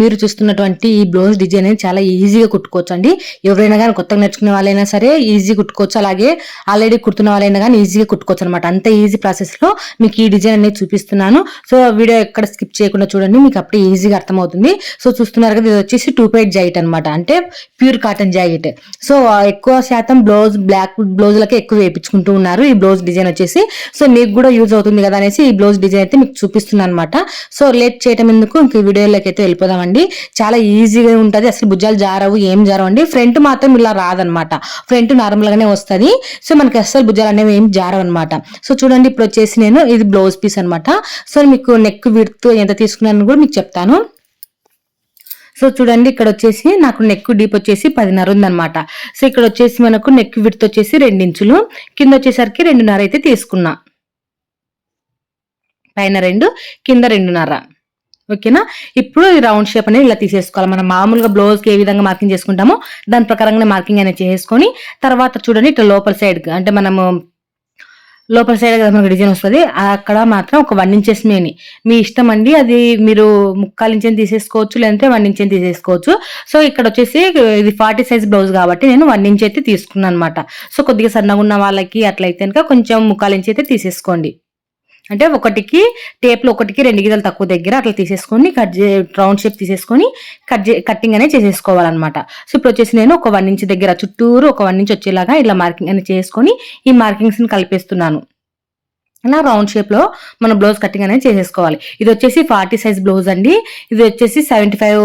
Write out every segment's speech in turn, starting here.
మీరు చూస్తున్నటువంటి ఈ బ్లౌజ్ డిజైన్ అనేది చాలా ఈజీగా కుట్టుకోవచ్చు అండి ఎవరైనా కానీ కొత్తగా నేర్చుకునే వాళ్ళైనా సరే ఈజీ కుట్టుకోవచ్చు. అలాగే ఆల్రెడీ కుడుతున్న వాళ్ళైనా కానీ ఈజీగా కుట్టుకోవచ్చు అనమాట అంత ఈజీ ప్రాసెస్లో మీకు ఈ డిజైన్ అనేది చూపిస్తున్నాను. సో వీడియో ఎక్కడ స్కిప్ చేయకుండా చూడండి. మీకు అప్పుడే ఈజీగా అర్థమవుతుంది. సో చూస్తున్నారు కదా ఇది వచ్చేసి టూ పైట్ జాకెట్ అనమాట అంటే ప్యూర్ కాటన్ జాకెట్ సో ఎక్కువ శాతం బ్లౌజ్ బ్లాక్ బ్లౌజ్లకే ఎక్కువ వేయించుకుంటూ ఉన్నారు ఈ బ్లౌజ్ డిజైన్ వచ్చేసి. సో మీకు కూడా యూజ్ అవుతుంది కదా అనేసి ఈ బ్లౌజ్ డిజైన్ అయితే మీకు చూపిస్తున్నాను అనమాట సో లేట్ చేయటం ఎందుకు? ఇంక వీడియోలోకి అయితే వెళ్ళిపోదామండి చాలా ఈజీగా ఉంటుంది. అసలు భుజాలు జారవు ఏం జారవు అండి. ఫ్రంట్ మాత్రం ఇలా రాదనమాట. ఫ్రంట్ నార్మల్గానే వస్తుంది. సో మనకి అసలు భుజాలు అనేవి ఏం జారవు అనమాట సో చూడండి ఇప్పుడు వచ్చేసి నేను ఇది బ్లౌజ్ పీస్ అనమాట. సో మీకు నెక్ విడ్త్ ఎంత తీసుకున్నాను కూడా మీకు చెప్తాను. సో చూడండి ఇక్కడ వచ్చేసి నాకు నెక్ డీప్ వచ్చేసి పదిన్నర ఉందనమాట. సో ఇక్కడ వచ్చేసి మనకు నెక్ విడ్త్ వచ్చేసి రెండించులు కింద వచ్చేసరికి రెండున్నర అయితే తీసుకున్నా. పైన రెండు కింద రెండున్నర. ఓకేనా? ఇప్పుడు ఈ రౌండ్ షేప్ అనేది ఇలా తీసేసుకోవాలి. మనం మామూలుగా బ్లౌజ్కి ఏ విధంగా మార్కింగ్ చేసుకుంటామో దాని ప్రకారంగా మార్కింగ్ అనేది చేసుకొని తర్వాత చూడండి ఇట్లా లోపల సైడ్ అంటే మనము లోపల సైడ్ కదా మనకు డిజైన్ వస్తుంది. అక్కడ మాత్రం ఒక వన్ ఇంచెస్ మేని. మీ ఇష్టం అండి అది మీరు ముక్కాలు ఇంచెని తీసేసుకోవచ్చు లేదంటే వన్ ఇంచెని తీసేసుకోవచ్చు. సో ఇక్కడ వచ్చేసి ఇది ఫార్టీ సైజ్ బ్లౌజ్ కాబట్టి నేను వన్ ఇంచ్ అయితే తీసుకున్నాను అనమాట సో కొద్దిగా సన్నగా ఉన్న వాళ్ళకి అట్లయితే కనుక కొంచెం ముక్కాలు ఇంచ్ అయితే తీసేసుకోండి. అంటే ఒకటికి టేప్లో ఒకటికి రెండు గీతలు తక్కువ దగ్గర అట్లా తీసేసుకొని కట్ చే రౌండ్ షేప్ తీసేసుకొని కట్ చే కట్టింగ్ అనేది చేసేసుకోవాలన్నమాట. సో ఇప్పుడు వచ్చేసి నేను ఒక వన్ ఇంచ్ దగ్గర చుట్టూరు ఒక వన్ ఇంచ్ వచ్చేలాగా ఇలా మార్కింగ్ అనేది చేసుకొని ఈ మార్కింగ్స్ని కలిపేస్తున్నాను. అలా రౌండ్ షేప్లో మన బ్లౌజ్ కటింగ్ అనేది చేసేసుకోవాలి. ఇది వచ్చేసి ఫార్టీ సైజ్ బ్లౌజ్ అండి. ఇది వచ్చేసి సెవెంటీ ఫైవ్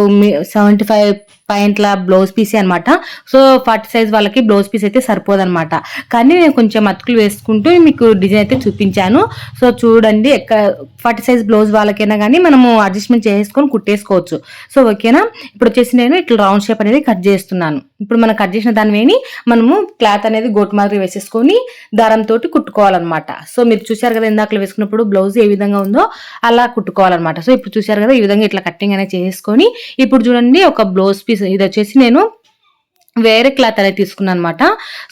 సెవెంటీ ఫైవ్ పాయింట్ల బ్లౌజ్ పీస్ అనమాట సో ఫార్టీ సైజ్ వాళ్ళకి బ్లౌజ్ పీస్ అయితే సరిపోదన్నమాట. కానీ నేను కొంచెం అతుకులు వేసుకుంటూ మీకు డిజైన్ అయితే చూపించాను. సో చూడండి ఎక్కడ ఫార్టీ సైజ్ బ్లౌజ్ వాళ్ళకైనా కానీ మనము అడ్జస్ట్మెంట్ చేసుకొని కుట్టేసుకోవచ్చు. సో ఓకేనా? ఇప్పుడు వచ్చేసి నేను ఇట్లా రౌండ్ షేప్ అనేది కట్ చేస్తున్నాను. ఇప్పుడు మనం కట్ చేసిన దాని వేని మనము క్లాత్ అనేది గోటు మాదిరి వేసేసుకొని దారంతో కుట్టుకోవాలన్నమాట. సో మీరు చూసారు కదా ఇందాక వేసుకున్నప్పుడు బ్లౌజ్ ఏ విధంగా ఉందో అలా కుట్టుకోవాలన్నమాట. సో ఇప్పుడు చూసారు కదా ఈ విధంగా ఇట్లా కట్టింగ్ అనేది చేసుకొని ఇప్పుడు చూడండి ఒక బ్లౌజ్ పీస్ ఇది వచ్చేసి నేను వేరే క్లాత్ అనేది తీసుకున్నాను అనమాట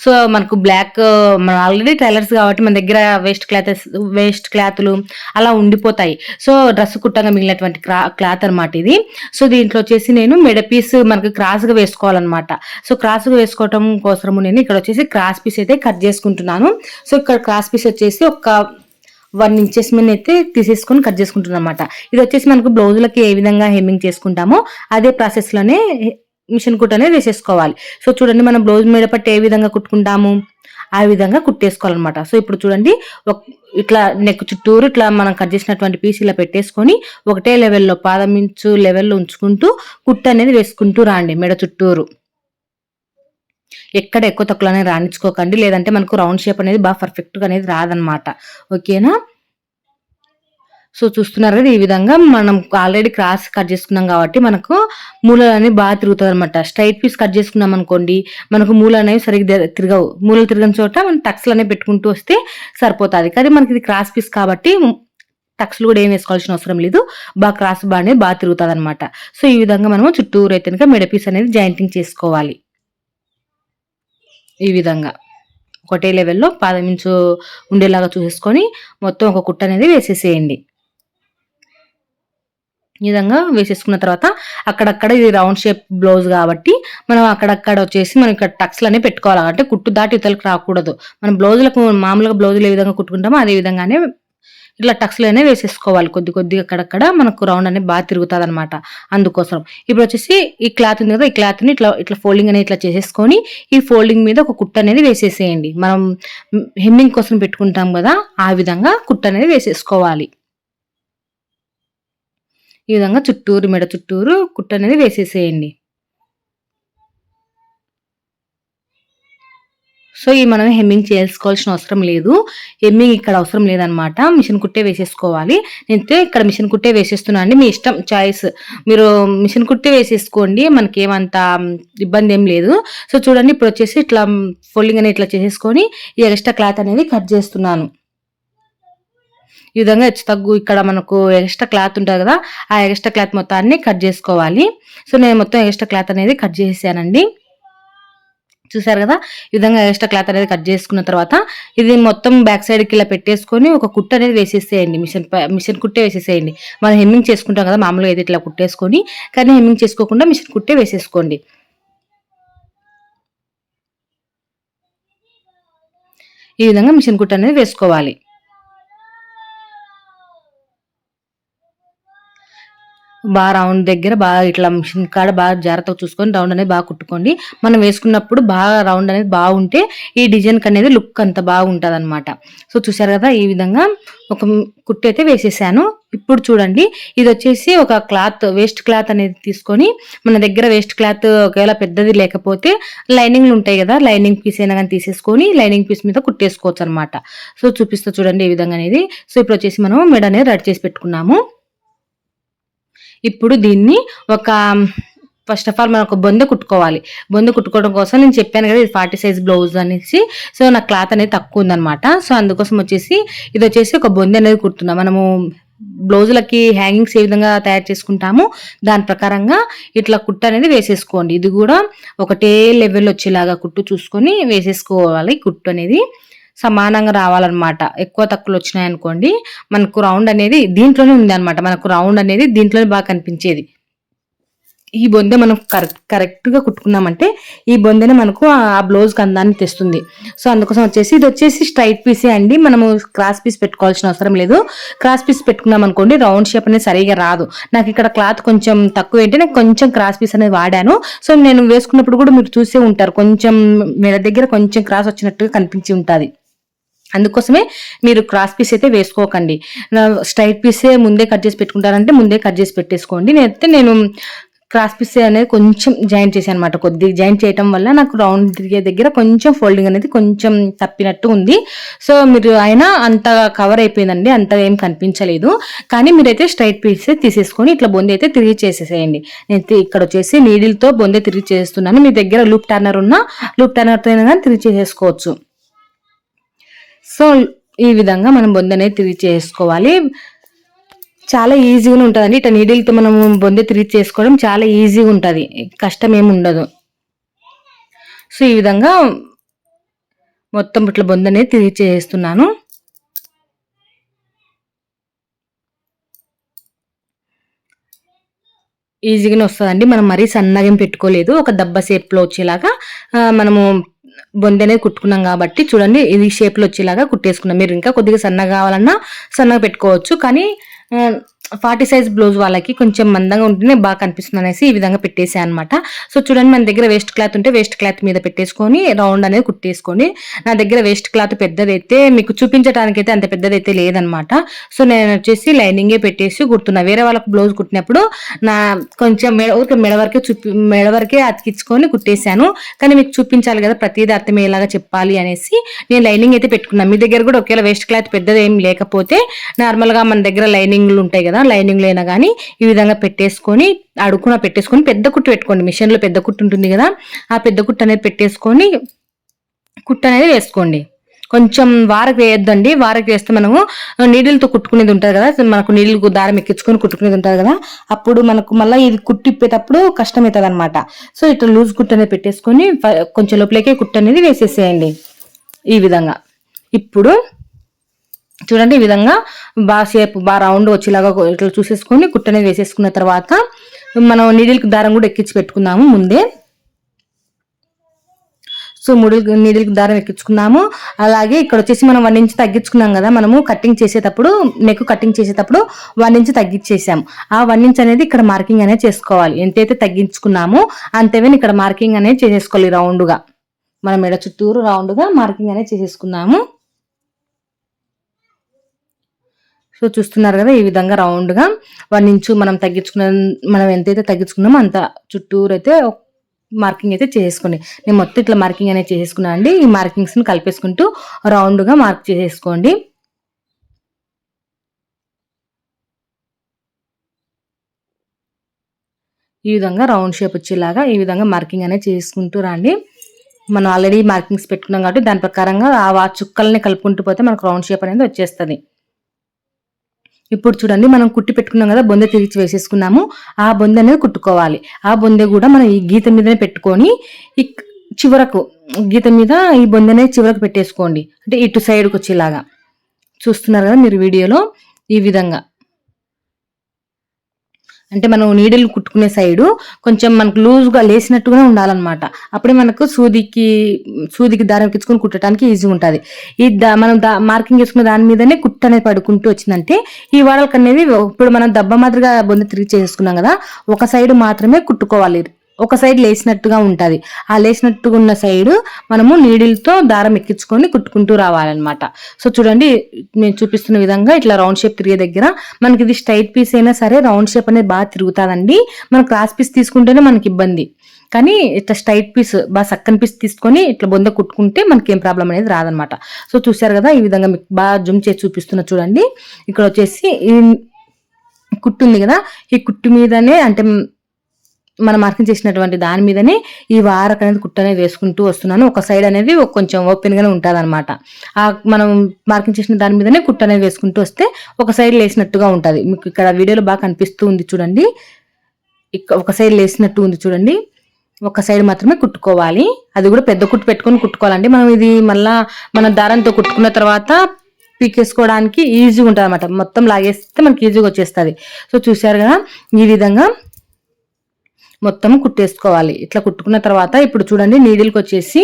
సో మనకు బ్లాక్ మన ఆల్రెడీ టైలర్స్ కాబట్టి మన దగ్గర వేస్ట్ క్లాత్ వేస్ట్ క్లాత్లు అలా ఉండిపోతాయి. సో డ్రెస్ కుట్టంగా మిగిలినటువంటి క్లాత్ అనమాట ఇది. సో దీంట్లో వచ్చేసి నేను మెడ పీస్ మనకు క్రాస్గా వేసుకోవాలన్నమాట. సో క్రాస్గా వేసుకోవటం కోసము నేను ఇక్కడ వచ్చేసి క్రాస్ పీస్ అయితే కట్ చేసుకుంటున్నాను. సో ఇక్కడ క్రాస్ పీస్ వచ్చేసి ఒక వన్ ఇంచెస్ మీద అయితే తీసేసుకొని కట్ చేసుకుంటున్నాను అనమాట ఇది వచ్చేసి మనకు బ్లౌజులకి ఏ విధంగా హెమ్మింగ్ చేసుకుంటామో అదే ప్రాసెస్లోనే మిషన్ కుట్ అనేది వేసేసుకోవాలి. సో చూడండి మనం బ్లౌజ్ మీద పట్టి ఏ విధంగా కుట్టుకుంటాము? ఆ విధంగా కుట్టేసుకోవాలన్నమాట. సో ఇప్పుడు చూడండి ఇట్లా నెక్ చుట్టూరు ఇట్లా మనం కట్ చేసినటువంటి పీస్ ఇలా పెట్టేసుకొని ఒకటే లెవెల్లో పాదమించు లెవెల్లో ఉంచుకుంటూ కుట్టు అనేది వేసుకుంటూ రాండి మెడ చుట్టూరు. ఎక్కడ ఎక్కువ తక్కువ అనేది రాణించుకోకండి. లేదంటే మనకు రౌండ్ షేప్ అనేది బాగా పర్ఫెక్ట్గా అనేది రాదనమాట. ఓకేనా? సో చూస్తున్నారు కదా ఈ విధంగా మనం ఆల్రెడీ క్రాస్ కట్ చేసుకున్నాం కాబట్టి మనకు మూలలు అనేవి బాగా తిరుగుతుంది అనమాట స్ట్రైట్ పీస్ కట్ చేసుకున్నాం అనుకోండి మనకు మూలలు అనేవి సరిగ్గా తిరగవు. మూలలు తిరగని చోట మనం టక్స్లు అనేవి పెట్టుకుంటూ వస్తే సరిపోతుంది. కానీ మనకి ఇది క్రాస్ పీస్ కాబట్టి టక్స్లు కూడా ఏం వేసుకోవాల్సిన అవసరం లేదు. బాగా క్రాస్ బాగా అనేది బాగా తిరుగుతుంది అనమాట సో ఈ విధంగా మనము చుట్టూరు అయితే మెడ పీస్ అనేది జాయింటింగ్ చేసుకోవాలి. ఈ విధంగా. ఒకటే లెవెల్లో పాదమించు ఉండేలాగా చూసేసుకొని మొత్తం ఒక కుట్ట అనేది వేసేసేయండి. ఈ విధంగా వేసేసుకున్న తర్వాత అక్కడక్కడ ఇది రౌండ్ షేప్ బ్లౌజ్ కాబట్టి మనం అక్కడక్కడ వచ్చేసి మనం ఇక్కడ టక్స్లు అనేవి పెట్టుకోవాలి. అంటే కుట్టు దాటి ఇతలకు రాకూడదు. మనం బ్లౌజులకు మామూలుగా బ్లౌజులు ఏ విధంగా కుట్టుకుంటామో అదే విధంగానే ఇట్లా టక్స్లోనే వేసేసుకోవాలి కొద్ది కొద్దిగా అక్కడక్కడ మనకు రౌండ్ అనేది బాగా తిరుగుతుంది అనమాట అందుకోసం. ఇప్పుడు వచ్చేసి ఈ క్లాత్ ఉంది కదా ఈ క్లాత్ని ఇట్లా ఇట్లా ఫోల్డింగ్ అనేది ఇట్లా చేసేసుకొని ఈ ఫోల్డింగ్ మీద ఒక కుట్ట అనేది వేసేసేయండి. మనం హెమ్మింగ్ కోసం పెట్టుకుంటాం కదా ఆ విధంగా కుట్ట అనేది వేసేసుకోవాలి. ఈ విధంగా చుట్టూరు మెడ చుట్టూరు కుట్ట అనేది వేసేసేయండి. సో ఈ మనం హెమ్మింగ్ చేసుకోవాల్సిన అవసరం లేదు. హెమ్మింగ్ ఇక్కడ అవసరం లేదనమాట. మిషన్ కుట్టే వేసేసుకోవాలి. నేనైతే ఇక్కడ మిషన్ కుట్టే వేసేస్తున్నాను అండి. మీ ఇష్టం చాయిస్. మీరు మిషన్ కుట్టే వేసేసుకోండి. మనకి ఏమంత ఇబ్బంది ఏం లేదు. సో చూడండి ఇప్పుడు వచ్చేసి ఇట్లా ఫోల్డింగ్ అనేది ఇట్లా చేసేసుకొని ఈ ఎక్స్ట్రా క్లాత్ అనేది కట్ చేస్తున్నాను. ఈ విధంగా హెచ్చు తగ్గు ఇక్కడ మనకు ఎక్స్ట్రా క్లాత్ ఉంటుంది కదా ఆ ఎక్స్ట్రా క్లాత్ మొత్తాన్ని కట్ చేసుకోవాలి. సో నేను మొత్తం ఎక్స్ట్రా క్లాత్ అనేది కట్ చేసేసానండి. చూసారు కదా? ఈ విధంగా ఎక్స్ట్రా క్లాత్ అనేది కట్ చేసుకున్న తర్వాత ఇది మొత్తం బ్యాక్ సైడ్కి ఇలా పెట్టేసుకొని ఒక కుట్ట అనేది వేసేసేయండి. మిషన్ మిషన్ కుట్టే వేసేసేయండి. మనం హెమ్మింగ్ చేసుకుంటాం కదా మామూలుగా అయితే ఇట్లా కుట్టేసుకొని కానీ హెమ్మింగ్ చేసుకోకుండా మిషన్ కుట్టే వేసేసుకోండి. ఈ విధంగా మిషన్ కుట్ట అనేది వేసుకోవాలి. బాగా రౌండ్ దగ్గర బాగా ఇట్లా మిషన్ కాడ బాగా జాగ్రత్తగా చూసుకొని రౌండ్ అనేది బాగా కుట్టుకోండి. మనం వేసుకున్నప్పుడు బాగా రౌండ్ అనేది బాగుంటే ఈ డిజైన్కి అనేది లుక్ అంత బాగుంటుంది అనమాట సో చూసారు కదా ఈ విధంగా ఒక కుట్టు అయితే వేసేసాను. ఇప్పుడు చూడండి ఇది వచ్చేసి ఒక క్లాత్ వేస్ట్ క్లాత్ అనేది తీసుకొని మన దగ్గర వేస్ట్ క్లాత్ ఒకవేళ పెద్దది లేకపోతే లైనింగ్లు ఉంటాయి కదా లైనింగ్ పీస్ అయినా కానీ తీసేసుకొని లైనింగ్ పీస్ మీద కుట్టేసుకోవచ్చు అనమాట సో చూపిస్తా చూడండి ఈ విధంగా అనేది. సో ఇప్పుడు వచ్చేసి మనం మెడ అనేది రెడీ చేసి పెట్టుకున్నాము. ఇప్పుడు దీన్ని ఒక ఫస్ట్ ఆఫ్ ఆల్ మనం ఒక బొంద కుట్టుకోవాలి. బొందె కుట్టుకోవడం కోసం నేను చెప్పాను కదా ఇది ఫార్టీ సైజ్ బ్లౌజ్ అనేసి. సో నా క్లాత్ అనేది తక్కువ ఉందనమాట సో అందుకోసం వచ్చేసి ఇది వచ్చేసి ఒక బొంద అనేది కుడుతున్నాం. మనము బ్లౌజులకి హ్యాంగింగ్స్ ఏ విధంగా తయారు చేసుకుంటాము దాని ప్రకారంగా ఇట్లా కుట్ట అనేది వేసేసుకోండి. ఇది కూడా ఒకటే లెవెల్ వచ్చేలాగా కుట్టు చూసుకొని వేసేసుకోవాలి కుట్టు అనేది. సమానంగా రావాలన్నమాట. ఎక్కువ తక్కువలు వచ్చినాయి అనుకోండి మనకు రౌండ్ అనేది దీంట్లోనే ఉంది అనమాట మనకు రౌండ్ అనేది దీంట్లోనే బాగా కనిపించేది. ఈ బొందె మనం కరెక్ట్ కరెక్ట్గా కుట్టుకున్నామంటే ఈ బొందెనే మనకు ఆ బ్లౌజ్కి అందాన్ని తెస్తుంది. సో అందుకోసం వచ్చేసి ఇది వచ్చేసి స్ట్రైట్ పీసే అండి. మనము క్రాస్ పీస్ పెట్టుకోవాల్సిన అవసరం లేదు. క్రాస్ పీస్ పెట్టుకున్నాం అనుకోండి రౌండ్ షేప్ అనేది సరిగా రాదు. నాకు ఇక్కడ క్లాత్ కొంచెం తక్కువ ఏంటి నాకు కొంచెం క్రాస్ పీస్ అనేది వాడాను. సో నేను వేసుకున్నప్పుడు కూడా మీరు చూసే ఉంటారు. కొంచెం మెడ దగ్గర కొంచెం క్రాస్ వచ్చినట్టుగా కనిపించి ఉంటుంది. అందుకోసమే మీరు క్రాస్ పీస్ అయితే వేసుకోకండి. స్ట్రైట్ పీసే ముందే కట్ చేసి పెట్టుకుంటారంటే ముందే కట్ చేసి పెట్టేసుకోండి. నేనైతే నేను క్రాస్ పీస్ అనేది కొంచెం జాయింట్ చేశాను అనమాట కొద్దిగా జాయింట్ చేయటం వల్ల నాకు రౌండ్ తిరిగే దగ్గర కొంచెం ఫోల్డింగ్ అనేది కొంచెం తప్పినట్టు ఉంది. సో మీరు అయినా అంత కవర్ అయిపోయిందండి. అంత ఏం కనిపించలేదు. కానీ మీరైతే స్ట్రైట్ పీస్ తీసేసుకొని ఇట్లా బొంది అయితే తిరిగి చేసేసేయండి. నేను ఇక్కడ వచ్చేసి నీడిల్తో బొందే తిరిగి చేస్తున్నాను. మీ దగ్గర లూప్ టర్నర్ ఉన్నా లూప్ టర్నర్తో అయినా కానీ తిరిగి చేసేసుకోవచ్చు. సో ఈ విధంగా మనం బొందె అనేది తిరిగి చేసుకోవాలి. చాలా ఈజీగా ఉంటుందండి. ఇట్లా నీడిల్తో మనం బొందె తిరిగి చేసుకోవడం చాలా ఈజీగా ఉంటుంది. కష్టం ఏమి ఉండదు. సో ఈ విధంగా మొత్తం ఇట్లా బొందె అనేది తిరిగి చేస్తున్నాను. ఈజీగానే వస్తుందండి. మనం మరీ సన్నగా పెట్టుకోలేదు. ఒక దెబ్బ షేప్లో వచ్చేలాగా మనము బొందె అనేది కుట్టుకున్నాం కాబట్టి చూడండి ఇది షేప్లో వచ్చేలాగా కుట్టేసుకున్నాం. మీరు ఇంకా కొద్దిగా సన్నగా కావాలన్నా సన్నగా పెట్టుకోవచ్చు. కానీ ఫార్టీ సైజ్ బ్లౌజ్ వాళ్ళకి కొంచెం మందంగా ఉంటేనే బాగా కనిపిస్తుంది అనేసి ఈ విధంగా పెట్టేసాను అనమాట సో చూడండి మన దగ్గర వేస్ట్ క్లాత్ ఉంటే వేస్ట్ క్లాత్ మీద పెట్టేసుకొని రౌండ్ అనేది కుట్టేసుకొని నా దగ్గర వేస్ట్ క్లాత్ పెద్దదైతే మీకు చూపించడానికి అయితే అంత పెద్దదైతే లేదనమాట సో నేను వచ్చేసి లైనింగే పెట్టేసి కుడుతున్నా. వేరే వాళ్ళకి బ్లౌజ్ కుట్టినప్పుడు నా కొంచెం మెడ మెడ వరకే చూపి మెడ వరకే అతికించుకొని కుట్టేశాను. కానీ మీకు చూపించాలి కదా ప్రతిదీ అర్థమయ్యేలాగా చెప్పాలి అనేసి నేను లైనింగ్ అయితే పెట్టుకున్నాను మీ దగ్గర కూడా ఒకవేళ వేస్ట్ క్లాత్ పెద్దది ఏం లేకపోతే నార్మల్గా మన దగ్గర లైనింగ్లు ఉంటాయి కదా లైనింగ్ అయినా కానీ ఈ విధంగా పెట్టేసుకొని అడుగున పెట్టేసుకొని పెద్ద కుట్టు పెట్టుకోండి. మిషన్లో పెద్ద కుట్టు ఉంటుంది కదా ఆ పెద్ద కుట్టు అనేది పెట్టేసుకొని కుట్టు అనేది వేసుకోండి. కొంచెం వారకు వేయొద్దండి. వారకు వేస్తే మనము నీడిల్తో కుట్టుకునేది ఉంటుంది కదా మనకు నీళ్ళు దారం ఎక్కించుకొని కుట్టుకునేది ఉంటుంది కదా అప్పుడు మనకు మళ్ళీ ఇది కుట్టిప్పేటప్పుడు కష్టమవుతుంది అనమాట సో ఇట్లా లూజ్ కుట్టు అనేది పెట్టేసుకొని కొంచెం లోపలికే కుట్టు అనేది వేసేసేయండి. ఈ విధంగా. ఇప్పుడు చూడండి ఈ విధంగా బాగా షేప్ బాగా రౌండ్ వచ్చేలాగా ఇట్లా చూసేసుకొని కుట్టనేది వేసేసుకున్న తర్వాత మనం నీడిల్కి దారం కూడా ఎక్కించి పెట్టుకుందాము ముందే. సో ముడి నీడిల్కి దారం ఎక్కించుకున్నాము అలాగే ఇక్కడ వచ్చేసి మనం వన్ ఇంచ్ తగ్గించుకున్నాం కదా మనము కటింగ్ చేసేటప్పుడు నెక్ కటింగ్ చేసేటప్పుడు వన్ ఇంచ్ తగ్గించేసాము ఆ వన్ ఇంచ్ అనేది ఇక్కడ మార్కింగ్ అనేది చేసుకోవాలి. ఎంతైతే తగ్గించుకున్నామో అంతేవే ఇక్కడ మార్కింగ్ అనేది చేసేసుకోవాలి రౌండ్గా. మనం ఎడ చుట్టూరు రౌండ్గా మార్కింగ్ అనేది చేసేసుకున్నాము సో చూస్తున్నారు కదా ఈ విధంగా రౌండ్గా వన్ ఇంచు మనం తగ్గించుకున్న మనం ఎంతైతే తగ్గించుకున్నామో అంత చుట్టూరు అయితే మార్కింగ్ అయితే చేసుకోండి నేను మొత్తం ఇట్లా మార్కింగ్ అనేది చేసేసుకున్నాను అండి. ఈ మార్కింగ్స్ని కలిపేసుకుంటూ రౌండ్గా మార్క్ చేసేసుకోండి. ఈ విధంగా రౌండ్ షేప్ వచ్చేలాగా ఈ విధంగా మార్కింగ్ అనేది చేసుకుంటూ రండి. మనం ఆల్రెడీ మార్కింగ్స్ పెట్టుకున్నాం కాబట్టి దాని ప్రకారంగా ఆ చుక్కల్ని కలుపుకుంటూ పోతే మనకు రౌండ్ షేప్ అనేది వచ్చేస్తుంది. ఇప్పుడు చూడండి మనం కుట్టి పెట్టుకున్నాం కదా బొందె తిరిగి వేసేసుకున్నాము. ఆ బొందె అనేది కుట్టుకోవాలి. ఆ బొందె కూడా మనం ఈ గీత మీదనే పెట్టుకొని ఇక్- చివరకు గీత మీద ఈ బొందనే చివరకు పెట్టేసుకోండి. అంటే ఇటు సైడ్కి వచ్చేలాగా. చూస్తున్నారు కదా మీరు వీడియోలో ఈ విధంగా. అంటే మనం నీడిల్ కుట్టుకునే సైడు కొంచెం మనకు లూజ్గా లేసినట్టుగానే ఉండాలన్నమాట. అప్పుడే మనకు సూదికి సూదికి దారం ఎక్కించుకొని కుట్టడానికి ఈజీ ఉంటుంది. ఈ దా మనం దా మార్కింగ్ చేసుకున్న దాని మీదనే కుట్టు అనేది పడుకుంటూ వచ్చిందంటే ఈ వాడలకు అనేది ఇప్పుడు మనం దెబ్బ మాదిరిగా బొంద తిరిగి చేసుకున్నాం కదా ఒక సైడ్ మాత్రమే కుట్టుకోవాలి. ఒక సైడ్ లేసినట్టుగా ఉంటుంది. ఆ లేసినట్టుగా ఉన్న సైడ్ మనము నీడిల్తో దారం ఎక్కించుకొని కుట్టుకుంటూ రావాలన్నమాట. సో చూడండి నేను చూపిస్తున్న విధంగా ఇట్లా రౌండ్ షేప్ తిరిగే దగ్గర మనకి ఇది స్ట్రైట్ పీస్ అయినా సరే రౌండ్ షేప్ అనేది బాగా తిరుగుతుందండి. మనం క్రాస్ పీస్ తీసుకుంటేనే మనకి ఇబ్బంది. కానీ ఇట్లా స్ట్రైట్ పీస్ బాగా సక్కని పీస్ తీసుకొని ఇట్లా బొంద కుట్టుకుంటే మనకి ఏం ప్రాబ్లం అనేది రాదనమాట సో చూసారు కదా ఈ విధంగా మీకు బాగా జుమ్ చేసి చూపిస్తున్నా చూడండి. ఇక్కడ వచ్చేసి కుట్టు ఉంది కదా ఈ కుట్టు మీదనే అంటే మనం మార్కింగ్ చేసినటువంటి దాని మీదనే ఈ వారక్ అనేది కుట్ట అనేది వేసుకుంటూ వస్తున్నాను. ఒక సైడ్ అనేది కొంచెం ఓపెన్గానే ఉంటుంది అనమాట ఆ మనం మార్కింగ్ చేసిన దాని మీదనే కుట్ట అనేది వేసుకుంటూ వస్తే ఒక సైడ్ లేసినట్టుగా ఉంటుంది. మీకు ఇక్కడ వీడియోలో బాగా కనిపిస్తూ ఉంది చూడండి. ఇక్కడ ఒక సైడ్ లేసినట్టు ఉంది చూడండి. ఒక సైడ్ మాత్రమే కుట్టుకోవాలి. అది కూడా పెద్ద కుట్టు పెట్టుకొని కుట్టుకోవాలండి. మనం ఇది మళ్ళా మన దారంతో కుట్టుకున్న తర్వాత పీకేసుకోవడానికి ఈజీగా ఉంటుంది అనమాట మొత్తం లాగేస్తే మనకి ఈజీగా వచ్చేస్తుంది. సో చూసారు కదా? ఈ విధంగా మొత్తం కుట్టేసుకోవాలి. ఇట్లా కుట్టుకున్న తర్వాత ఇప్పుడు చూడండి నీడిల్కి వచ్చేసి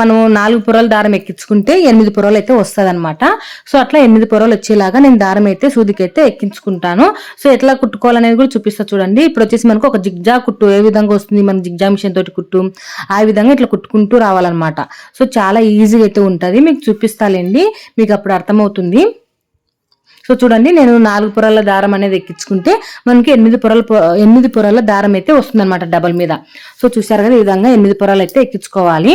మనం నాలుగు పొరలు దారం ఎక్కించుకుంటే ఎనిమిది పొరలు అయితే వస్తుంది అనమాట సో అట్లా ఎనిమిది పొరలు వచ్చేలాగా నేను దారం అయితే సూదికైతే ఎక్కించుకుంటాను. సో ఎట్లా కుట్టుకోవాలనేది కూడా చూపిస్తా చూడండి. ఇప్పుడు వచ్చేసి మనకు ఒక జిగ్జా కుట్టు ఏ విధంగా వస్తుంది? మన జిగ్జా మిషన్ తోటి కుట్టు ఆ విధంగా ఇట్లా కుట్టుకుంటూ రావాలన్నమాట. సో చాలా ఈజీగా అయితే ఉంటుంది. మీకు చూపిస్తాలేండి మీకు అప్పుడు అర్థమవుతుంది. సో చూడండి నేను నాలుగు పొరల దారం అనేది ఎక్కించుకుంటే మనకి ఎనిమిది పొరల ఎనిమిది పొరల దారం అయితే వస్తుందన్నమాట డబల్ మీద. సో చూసారు కదా ఈ విధంగా ఎనిమిది పొరలు అయితే ఎక్కించుకోవాలి.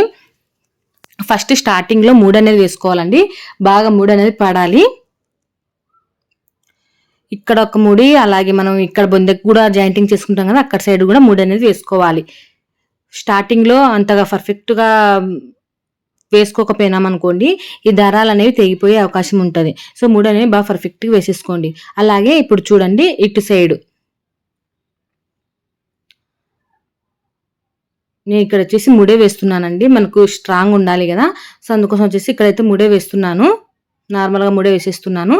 ఫస్ట్ స్టార్టింగ్లో మూడు అనేది వేసుకోవాలండి. బాగా మూడు అనేది పడాలి. ఇక్కడ ఒక ముడి అలాగే మనం ఇక్కడ బొందెకు కూడా జాయింటింగ్ చేసుకుంటాం కదా అక్కడ సైడ్ కూడా మూడు అనేది వేసుకోవాలి. స్టార్టింగ్లో అంతగా పర్ఫెక్ట్గా వేసుకోకపోయినామనుకోండి ఈ దారాలు అనేవి తెగిపోయే అవకాశం ఉంటుంది. సో మూడు అనేవి బాగా పర్ఫెక్ట్గా వేసేసుకోండి. అలాగే ఇప్పుడు చూడండి ఇటు సైడ్ నేను ఇక్కడ వచ్చేసి ముడే వేస్తున్నానండి. మనకు స్ట్రాంగ్ ఉండాలి కదా. సో అందుకోసం వచ్చేసి ఇక్కడైతే ముడే వేస్తున్నాను. నార్మల్గా ముడే వేసేస్తున్నాను.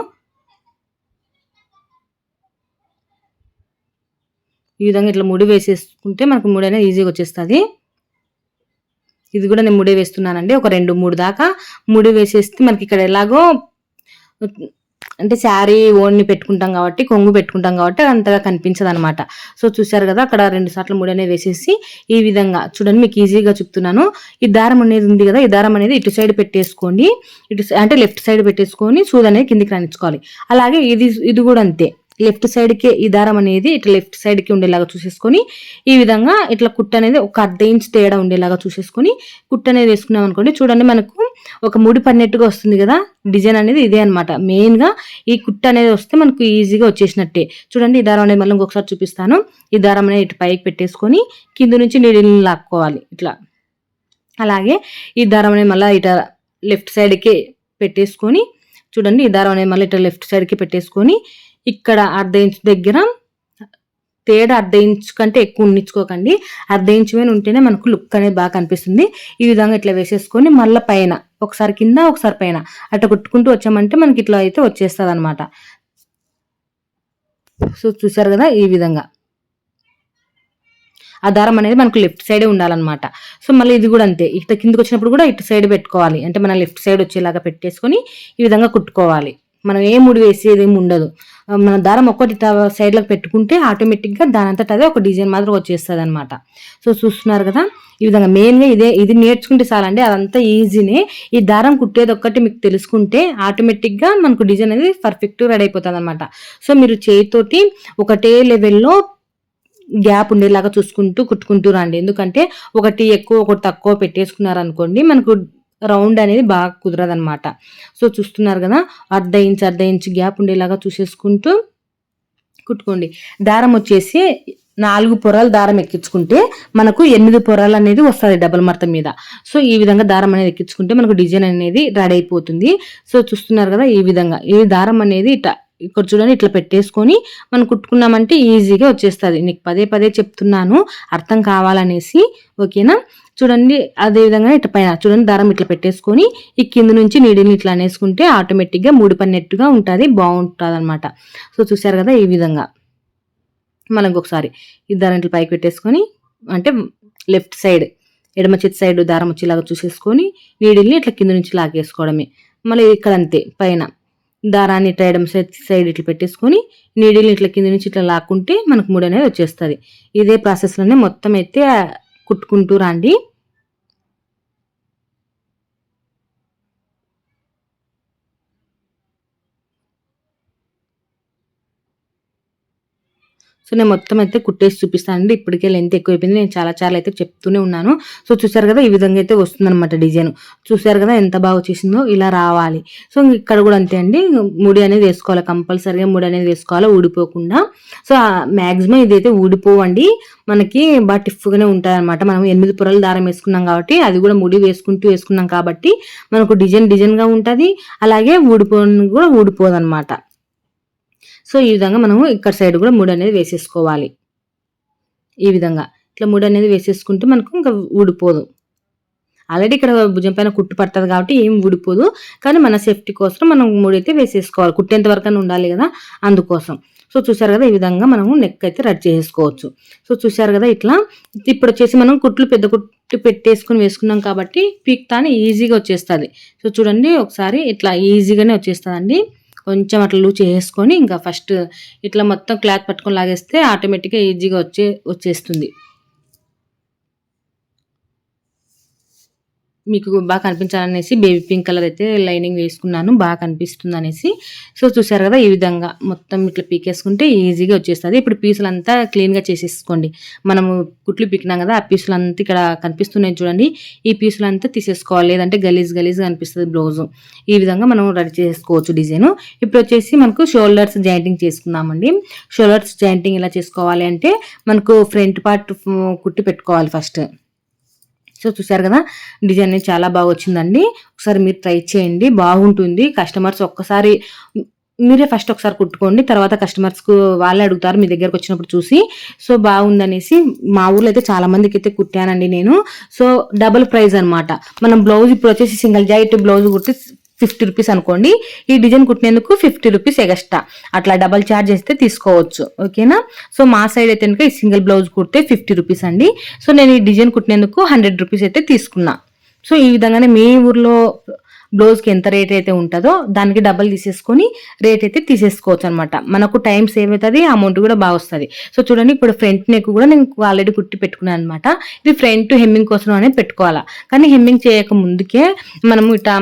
ఈ విధంగా ఇట్లా ముడి వేసేసుకుంటే మనకు ముడి అనేది ఈజీగా వచ్చేస్తుంది. ఇది కూడా నేను ముడి వేస్తున్నానండి. ఒక రెండు మూడు దాకా ముడి వేసేస్తే మనకి ఇక్కడ ఎలాగో అంటే శారీ ఓన్ని పెట్టుకుంటాం కాబట్టి కొంగు పెట్టుకుంటాం కాబట్టి అంతగా కనిపించదు అనమాట సో చూసారు కదా అక్కడ రెండు సార్లు ముడి అనేది వేసేసి ఈ విధంగా చూడండి మీకు ఈజీగా చెప్తున్నాను. ఈ దారం అనేది ఉంది కదా ఈ దారం అనేది ఇటు సైడ్ పెట్టేసుకోండి. ఇటు అంటే లెఫ్ట్ సైడ్ పెట్టేసుకొని సూది అనేది కిందికి రాణించుకోవాలి అలాగే ఇది ఇది కూడా అంతే. లెఫ్ట్ సైడ్కి ఈ దారం అనేది ఇట్లా లెఫ్ట్ సైడ్కి ఉండేలాగా చూసేసుకొని ఈ విధంగా ఇట్లా కుట్ట అనేది ఒక అర్ధ ఇంచ్ తేడా ఉండేలాగా చూసేసుకొని కుట్ట అనేది వేసుకున్నాం అనుకోండి. చూడండి మనకు ఒక ముడి పడినట్టుగా వస్తుంది కదా? డిజైన్ అనేది ఇదే అనమాట మెయిన్గా ఈ కుట్ట అనేది వస్తే మనకు ఈజీగా వచ్చేసినట్టే. చూడండి ఈ దారం అనేది మళ్ళీ ఇంకొకసారి చూపిస్తాను. ఈ దారం అనేది ఇటు పైకి పెట్టేసుకొని కింద నుంచి నీళ్ళని లాక్కోవాలి ఇట్లా. అలాగే ఈ దారం అనేది మళ్ళీ ఇట లెఫ్ట్ సైడ్కి పెట్టేసుకొని చూడండి ఈ దారం అనేది మళ్ళీ ఇట్లా లెఫ్ట్ సైడ్కి పెట్టేసుకొని ఇక్కడ అర్ధ ఇంచు దగ్గర తేడా అర్ధ ఇంచు కంటే ఎక్కువ ఉండించుకోకండి. అర్ధ ఇంచు మీద ఉంటేనే మనకు లుక్ అనేది బాగా కనిపిస్తుంది. ఈ విధంగా ఇట్లా వేసేసుకొని మళ్ళీ పైన ఒకసారి కింద ఒకసారి పైన అట్లా కుట్టుకుంటూ వచ్చామంటే మనకి ఇట్లా అయితే వచ్చేస్తుంది అనమాట సో చూసారు కదా ఈ విధంగా. ఆ దారం అనేది మనకు లెఫ్ట్ సైడే ఉండాలన్నమాట. సో మళ్ళీ ఇది కూడా అంతే. ఇట్లా కిందకి వచ్చినప్పుడు కూడా ఇటు సైడ్ పెట్టుకోవాలి. అంటే మనం లెఫ్ట్ సైడ్ వచ్చేలాగా పెట్టేసుకొని ఈ విధంగా కుట్టుకోవాలి. మనం ఏ ముడి వేసేది ఏమి ఉండదు. మన దారం ఒక్కటి సైడ్లకు పెట్టుకుంటే ఆటోమేటిక్గా దాని అంతటా అదే ఒక డిజైన్ మాత్రం వచ్చేస్తుంది అనమాట సో చూస్తున్నారు కదా? ఈ విధంగా మెయిన్గా ఇదే ఇది నేర్చుకుంటే చాలండి అదంతా ఈజీనే ఈ దారం కుట్టేది ఒక్కటి మీకు తెలుసుకుంటే ఆటోమేటిక్గా మనకు డిజైన్ అనేది పర్ఫెక్ట్ రెడీ అయిపోతుంది అనమాట సో మీరు చేతితోటి ఒకటే లెవెల్లో గ్యాప్ ఉండేలాగా చూసుకుంటూ కుట్టుకుంటూ రండి. ఎందుకంటే ఒకటి ఎక్కువ ఒకటి తక్కువ పెట్టేసుకున్నారనుకోండి మనకు రౌండ్ అనేది బాగా కుదరదు అనమాట సో చూస్తున్నారు కదా అర్ధ ఇంచ్ అర్ధ ఇంచ్ గ్యాప్ ఉండేలాగా చూసేసుకుంటూ కుట్టుకోండి. దారం వచ్చేసి నాలుగు పొరలు దారం ఎక్కించుకుంటే మనకు ఎనిమిది పొరలు అనేది వస్తుంది డబల్ మర్త మీద. సో ఈ విధంగా దారం అనేది ఎక్కించుకుంటే మనకు డిజైన్ అనేది రెడీ అయిపోతుంది. సో చూస్తున్నారు కదా ఈ విధంగా. ఈ దారం అనేది ఇట్లా ఇక్కడ చూడండి ఇట్లా పెట్టేసుకొని మనం కుట్టుకున్నామంటే ఈజీగా వచ్చేస్తుంది. నీకు పదే పదే చెప్తున్నాను అర్థం కావాలనేసి ఓకేనా? చూడండి అదే విధంగా ఇట్లా పైన చూడండి దారం ఇట్లా పెట్టేసుకొని ఈ కింద నుంచి నీడిని ఇట్లా అనేసుకుంటే ఆటోమేటిక్గా మూడు పన్నెట్టుగా ఉంటుంది బాగుంటుంది అనమాట సో చూసారు కదా ఈ విధంగా. మనం ఒకసారి ఈ దారం ఇట్లా పైకి పెట్టేసుకొని అంటే లెఫ్ట్ సైడ్ ఎడమ చేతి సైడ్ దారం వచ్చేలాగా చూసేసుకొని నీడిల్ని ఇట్లా కింద నుంచి లాగేసుకోవడమే. మళ్ళీ ఇక్కడ అంతే పైన దారాన్ని ఇట్లా ఎడమ సైడ్ సైడ్ ఇట్లా పెట్టేసుకొని నీడిల్ని ఇట్లా కింద నుంచి ఇట్లా లాక్కుంటే మనకు మూడు అనేది వచ్చేస్తుంది. ఇదే ప్రాసెస్లోనే మొత్తం అయితే కుట్టుకుంటూ రండి. సో నేను మొత్తం అయితే కుట్టేసి చూపిస్తానండి. ఇప్పటికే లెంత్ ఎక్కువైపోయింది. నేను చాలా చాలా అయితే చెప్తూనే ఉన్నాను. సో చూసారు కదా ఈ విధంగా అయితే వస్తుందన్నమాట డిజైన్. చూసారు కదా ఎంత బాగా వచ్చేసిందో ఇలా రావాలి. సో ఇక్కడ కూడా అంతే అండి. ముడి అనేది వేసుకోవాలి. కంపల్సరీగా ముడి అనేది వేసుకోవాలి ఊడిపోకుండా. సో మ్యాక్సిమం ఇదైతే ఊడిపోవండి. మనకి బాగా టిఫ్గానే ఉంటాయి అనమాట మనం ఎనిమిది పొరలు దారం వేసుకున్నాం కాబట్టి అది కూడా ముడి వేసుకుంటూ వేసుకున్నాం కాబట్టి మనకు డిజైన్ డిజైన్గా ఉంటుంది. అలాగే ఊడిపో కూడా ఊడిపోదు అనమాట సో ఈ విధంగా మనము ఇక్కడ సైడ్ కూడా మూడు అనేది వేసేసుకోవాలి. ఈ విధంగా. ఇట్లా మూడు అనేది వేసేసుకుంటే మనకు ఇంకా ఊడిపోదు. ఆల్రెడీ ఇక్కడ భుజం పైన కుట్టు పడుతుంది కాబట్టి ఏం ఊడిపోదు. కానీ మన సేఫ్టీ కోసం మనం మూడైతే వేసేసుకోవాలి. కుట్టేంత వరకు ఉండాలి కదా అందుకోసం. సో చూసారు కదా ఈ విధంగా మనము నెక్ అయితే రెడీ చేసుకోవచ్చు సో చూసారు కదా ఇట్లా. ఇప్పుడు వచ్చేసి మనం కుట్లు పెద్ద కుట్టు పెట్టేసుకుని వేసుకున్నాం కాబట్టి పీక్ తాని ఈజీగా వచ్చేస్తుంది. సో చూడండి ఒకసారి ఇట్లా ఈజీగానే వచ్చేస్తుందండి. కొంచెం అట్లా లూజ్ చేసుకొని ఇంకా ఫస్ట్ ఇట్లా మొత్తం క్లాత్ పట్టుకొని లాగేస్తే ఆటోమేటిక్గా ఈజీగా వచ్చే వచ్చేస్తుంది. మీకు బాగా కనిపించాలనేసి బేబీ పింక్ కలర్ అయితే లైనింగ్ వేసుకున్నాను బాగా కనిపిస్తుంది అనేసి సో చూసారు కదా ఈ విధంగా మొత్తం ఇట్లా పీకేసుకుంటే ఈజీగా వచ్చేస్తుంది. ఇప్పుడు పీసులు అంతా క్లీన్గా చేసేసుకోండి. మనము కుట్లు పీకినాం కదా ఆ పీసులు అంతా ఇక్కడ కనిపిస్తున్నాయి చూడండి. ఈ పీసులు అంతా తీసేసుకోవాలి. లేదంటే గలీజ్ గలీజ్ కనిపిస్తుంది బ్లౌజు ఈ విధంగా మనం రెడీ చేసుకోవచ్చు డిజైన్ ఇప్పుడు వచ్చేసి మనకు షోల్డర్స్ జాయింటింగ్ చేసుకుందామండి. షోల్డర్స్ జాయింటింగ్ ఎలా చేసుకోవాలి అంటే మనకు ఫ్రంట్ పార్ట్ కుట్టి పెట్టుకోవాలి ఫస్ట్ సో చూసారు కదా? డిజైన్ చాలా బాగా వచ్చిందండి. ఒకసారి మీరు ట్రై చేయండి. బాగుంటుంది. కస్టమర్స్ ఒక్కసారి మీరే ఫస్ట్ ఒకసారి కుట్టుకోండి. తర్వాత కస్టమర్స్కు వాళ్ళే అడుగుతారు. మీ దగ్గరకు వచ్చినప్పుడు చూసి. సో బాగుందనేసి మా ఊర్లో అయితే చాలా మందికి అయితే కుట్టానండి నేను. సో డబుల్ ప్రైజ్ అనమాట మనం బ్లౌజ్ ఇప్పుడు వచ్చేసి సింగిల్ జాయిట్ బ్లౌజ్ కుట్టి ఫిఫ్టీ రూపీస్ అనుకోండి. ఈ డిజైన్ కుట్టినందుకు ఫిఫ్టీ రూపీస్ ఎగస్ట్రా అట్లా డబల్ ఛార్జ్ చేస్తే తీసుకోవచ్చు. ఓకేనా? సో మా సైడ్ అయితే కనుక ఈ సింగిల్ బ్లౌజ్ కుడితే ఫిఫ్టీ రూపీస్ అండి. సో నేను ఈ డిజైన్ కుట్టినందుకు హండ్రెడ్ రూపీస్ అయితే తీసుకున్నా. సో ఈ విధంగానే మీ ఊర్లో బ్లౌజ్కి ఎంత రేట్ అయితే ఉంటుందో దానికి డబల్ తీసేసుకొని రేట్ అయితే తీసేసుకోవచ్చు అనమాట మనకు టైం సేవ్ అవుతుంది అమౌంట్ కూడా బాగా వస్తుంది. సో చూడండి ఇప్పుడు ఫ్రంట్ నెక్ కూడా నేను ఆల్రెడీ కుట్టి పెట్టుకున్నాను అనమాట ఇది ఫ్రంట్ హెమ్మింగ్ కోసం అనేది పెట్టుకోవాలా. కానీ హెమ్మింగ్ చేయక ముందుకే మనము ఇట్లా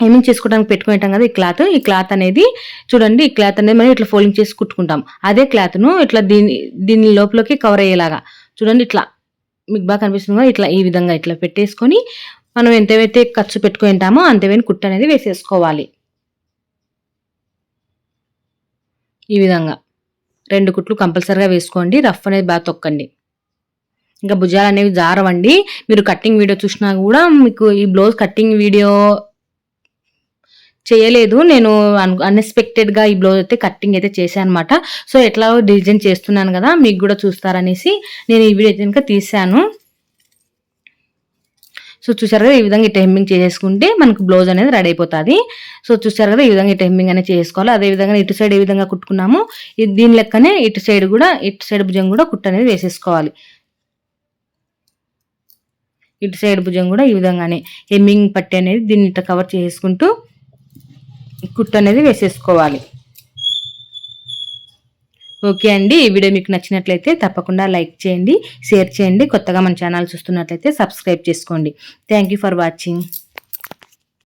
హెమ్మింగ్ చేసుకోవడానికి పెట్టుకుంటాం కదా ఈ క్లాత్. ఈ క్లాత్ అనేది చూడండి ఈ క్లాత్ అనేది మనం ఇట్లా ఫోల్డింగ్ చేసి కుట్టుకుంటాం. అదే క్లాత్ను ఇట్లా దీని దీని లోపలికి కవర్ అయ్యేలాగా. చూడండి ఇట్లా మీకు బాగా కనిపిస్తుంది ఇట్లా ఈ విధంగా ఇట్లా పెట్టేసుకొని మనం ఎంతవైతే ఖర్చు పెట్టుకుంటామో అంతవైన కుట్టు అనేది వేసేసుకోవాలి. ఈ విధంగా. రెండు కుట్లు కంపల్సరీగా వేసుకోండి రఫ్ అనేది బాగా తొక్కండి. ఇంకా భుజాలు అనేవి జారవండి. మీరు కట్టింగ్ వీడియో చూసినా కూడా మీకు ఈ బ్లౌజ్ కట్టింగ్ వీడియో చేయలేదు. నేను అన్ఎక్స్పెక్టెడ్గా ఈ బ్లౌజ్ అయితే కట్టింగ్ అయితే చేశాను అనమాట సో ఎట్లా డిజైన్ చేస్తున్నాను కదా మీకు కూడా చూస్తారనేసి నేను ఈ వీడియో అయితే కనుక సో చూసారు కదా ఈ విధంగా ఇటు హెమ్మింగ్ చేసుకుంటే మనకు బ్లౌజ్ అనేది రెడీ అయిపోతుంది. సో చూసారు కదా ఈ విధంగా ఇటు హెమ్మింగ్ అనేది చేసుకోవాలి. అదే విధంగా ఇటు సైడ్ ఏ విధంగా కుట్టుకున్నాము దీని లెక్కనే ఇటు సైడ్ కూడా ఇటు సైడ్ భుజం కూడా కుట్టు అనేది వేసేసుకోవాలి. ఇటు సైడ్ భుజం కూడా ఈ విధంగానే. హెమ్మింగ్ పట్టి అనేది దీన్ని ఇట్లా కవర్ చేసుకుంటూ కుట్టు అనేది వేసేసుకోవాలి. ఓకే అండి ఈ వీడియో మీకు నచ్చినట్లయితే తప్పకుండా లైక్ చేయండి షేర్ చేయండి కొత్తగా మన ఛానల్ చూస్తున్నట్లయితే సబ్స్క్రైబ్ చేసుకోండి. Thank for watching.